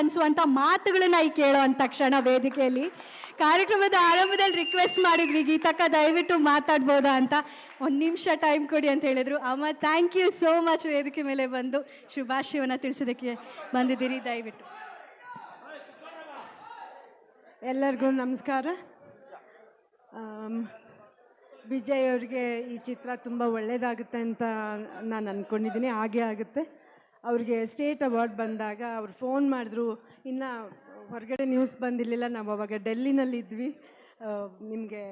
ಅನ್ಸುವಂತ ಮಾತುಗಳನ್ನ ಈ ಕೇಳೋವಂಥ ಕ್ಷಣ ವೇದಿಕೆಯಲ್ಲಿ. ಕಾರ್ಯಕ್ರಮದ ಆರಂಭದಲ್ಲಿ ರಿಕ್ವೆಸ್ಟ್ ಮಾಡಿದ್ವಿ ಗೀತಕ್ಕ ದಯವಿಟ್ಟು ಮಾತಾಡ್ಬೋದಾ ಅಂತ. ಒಂದು ನಿಮಿಷ ಟೈಮ್ ಕೊಡಿ ಅಂತ ಹೇಳಿದ್ರು. ಅಮ್ಮ ಥ್ಯಾಂಕ್ ಯು ಸೋ ಮಚ್ ವೇದಿಕೆ ಮೇಲೆ ಬಂದು ಶುಭಾಶಯವನ್ನು ತಿಳಿಸೋದಕ್ಕೆ ಬಂದಿದ್ದೀರಿ, ದಯವಿಟ್ಟು. ಎಲ್ಲರಿಗೂ ನಮಸ್ಕಾರ. ವಿಜಯ್ ಅವ್ರಿಗೆ ಈ ಚಿತ್ರ ತುಂಬ ಒಳ್ಳೆಯದಾಗುತ್ತೆ ಅಂತ ನಾನು ಅಂದ್ಕೊಂಡಿದ್ದೀನಿ ಹಾಗೆ ಆಗುತ್ತೆ. ಅವ್ರಿಗೆ ಸ್ಟೇಟ್ ಅವಾರ್ಡ್ ಬಂದಾಗ ಅವ್ರು ಫೋನ್ ಮಾಡಿದ್ರು ಇನ್ನು ಹೊರಗಡೆ ನ್ಯೂಸ್ ಬಂದಿರಲಿಲ್ಲ ನಾವು ಅವಾಗ ಡೆಲ್ಲಿನಲ್ಲಿದ್ವಿ ನಿಮಗೆ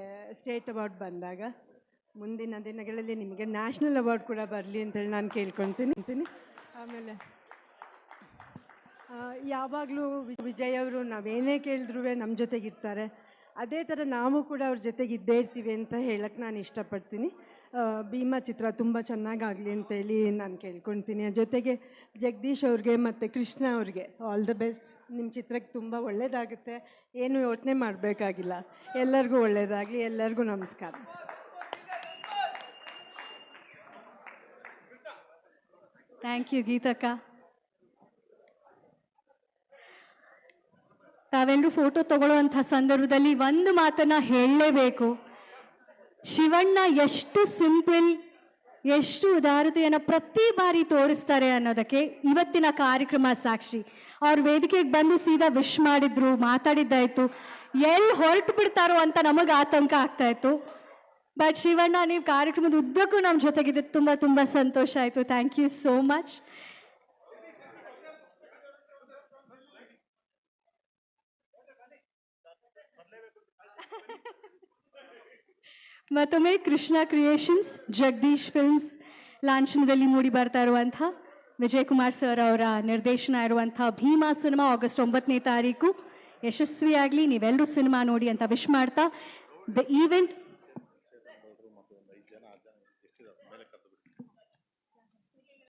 ಸ್ಟೇಟ್ ಅವಾರ್ಡ್ ಬಂದಾಗ ಮುಂದಿನ ದಿನಗಳಲ್ಲಿ ನಿಮಗೆ ನ್ಯಾಷನಲ್ ಅವಾರ್ಡ್ ಕೂಡ ಬರಲಿ ಅಂತೇಳಿ ನಾನು ಕೇಳ್ಕೊತೀನಿ. ಅಂತೀನಿ ಆಮೇಲೆ ಯಾವಾಗಲೂ ವಿಜಯ್ ಅವರು ನಾವೇನೇ ಕೇಳಿದ್ರು ನಮ್ಮ ಜೊತೆಗಿರ್ತಾರೆ. ಅದೇ ಥರ ನಾವು ಕೂಡ ಅವ್ರ ಜೊತೆಗೆ ಇದ್ದೇ ಇರ್ತೀವಿ ಅಂತ ಹೇಳಕ್ಕೆ ನಾನು ಇಷ್ಟಪಡ್ತೀನಿ. ಭೀಮಾ ಚಿತ್ರ ತುಂಬ ಚೆನ್ನಾಗಾಗಲಿ ಅಂತೇಳಿ ನಾನು ಕೇಳ್ಕೊಳ್ತೀನಿ. ಜೊತೆಗೆ ಜಗದೀಶ್ ಅವ್ರಿಗೆ ಮತ್ತು ಕೃಷ್ಣ ಅವ್ರಿಗೆ ಆಲ್ ದ ಬೆಸ್ಟ್ ನಿಮ್ಮ ಚಿತ್ರಕ್ಕೆ ತುಂಬ ಒಳ್ಳೆಯದಾಗುತ್ತೆ ಏನು ಯೋಚನೆ ಮಾಡಬೇಕಾಗಿಲ್ಲ. ಎಲ್ಲರಿಗೂ ಒಳ್ಳೆಯದಾಗಲಿ ಎಲ್ಲರಿಗೂ ನಮಸ್ಕಾರ. ಥ್ಯಾಂಕ್ ಯು ಗೀತಕ್ಕ. ತಾವೆಲ್ಲರೂ ಫೋಟೋ ತಗೊಳ್ಳುವಂಥ ಸಂದರ್ಭದಲ್ಲಿ ಒಂದು ಮಾತನ್ನ ಹೇಳಲೇಬೇಕು. ಶಿವಣ್ಣ ಎಷ್ಟು ಸಿಂಪಲ್ ಎಷ್ಟು ಉದಾರತೆಯನ್ನು ಪ್ರತಿ ಬಾರಿ ತೋರಿಸ್ತಾರೆ ಅನ್ನೋದಕ್ಕೆ ಇವತ್ತಿನ ಕಾರ್ಯಕ್ರಮ ಸಾಕ್ಷಿ. ಅವ್ರ ವೇದಿಕೆಗೆ ಬಂದು ಸೀದಾ ವಿಶ್ ಮಾಡಿದ್ರು, ಮಾತಾಡಿದ್ದಾಯ್ತು. ಎಲ್ಲಿ ಹೊರಟು ಬಿಡ್ತಾರೋ ಅಂತ ನಮಗೆ ಆತಂಕ ಆಗ್ತಾ ಇತ್ತು. ಬಟ್ ಶಿವಣ್ಣ, ನೀವು ಕಾರ್ಯಕ್ರಮದ ಉದ್ದಕ್ಕೂ ನಮ್ಮ ಜೊತೆಗಿದ್ದು ತುಂಬ ತುಂಬ ಸಂತೋಷ ಆಯಿತು. ಥ್ಯಾಂಕ್ ಯು ಸೋ ಮಚ್ ಮತ್ತೊಮ್ಮೆ ಕೃಷ್ಣ ಕ್ರಿಯೇಷನ್ಸ್ ಜಗದೀಶ್ ಫಿಲ್ಮ್ಸ್ ಲಾಂಛನದಲ್ಲಿ ಮೂಡಿ ಬರ್ತಾ ಇರುವಂಥ ವಿಜಯ್ ಕುಮಾರ್ ಸರ್ ಅವರ ನಿರ್ದೇಶನ ಇರುವಂಥ ಭೀಮಾ ಸಿನಿಮಾ ಆಗಸ್ಟ್ ಒಂಬತ್ತನೇ ತಾರೀಕು. ಯಶಸ್ವಿಯಾಗಲಿ ನೀವೆಲ್ಲರೂ ಸಿನಿಮಾ ನೋಡಿ ಅಂತ ವಿಶ್ ಮಾಡ್ತಾ ದ ಈವೆಂಟ್